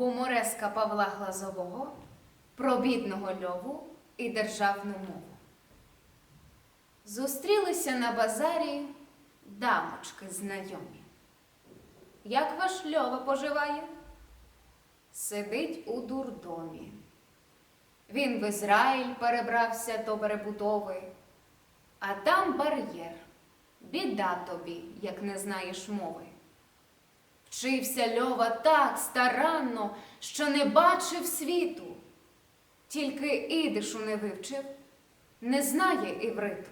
гумореска Павла Глазового про бідного льову і державну мову. Зустрілися на базарі дамочки знайомі. Як ваш льова поживає? Сидить у дурдомі. Він в Ізраїль перебрався до перебудови, а там бар'єр. Біда тобі, як не знаєш мови. Вчився Льова так старанно, що не бачив світу, тільки ідишу не вивчив, не знає івриту.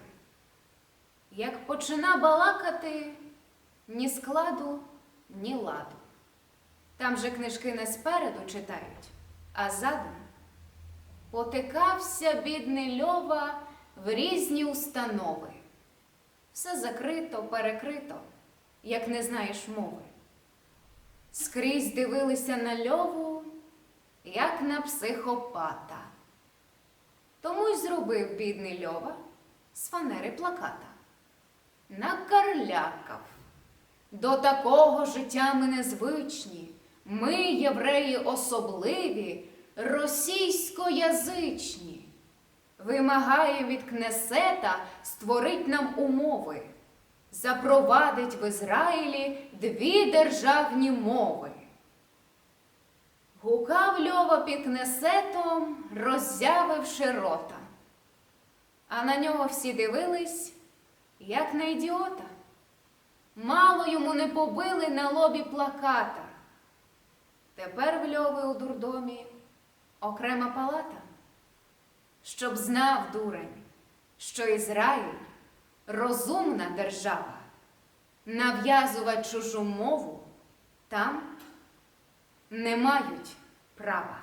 Як почина балакати, ні складу, ні ладу. Там же книжки не спереду читають, а задом. Потикався бідний Льова в різні установи. Все закрито, перекрито, як не знаєш мови. Скрізь дивилися на льову, як на психопата. Тому й зробив бідний льова з фанери плаката. Накарлякав. До такого життя ми незвичні. Ми, євреї особливі, російськоязичні. Вимагає від Кнесета створить нам умови, запровадить в Ізраїлі дві державні мови. Гукав Льова під Кнесетом, роззявивши рота. А на нього всі дивились, як на ідіота. Мало йому не побили на лобі плаката. Тепер в Льови у дурдомі окрема палата. Щоб знав дурень, що Ізраїль розумна держава, нав'язувати чужу мову там не мають права.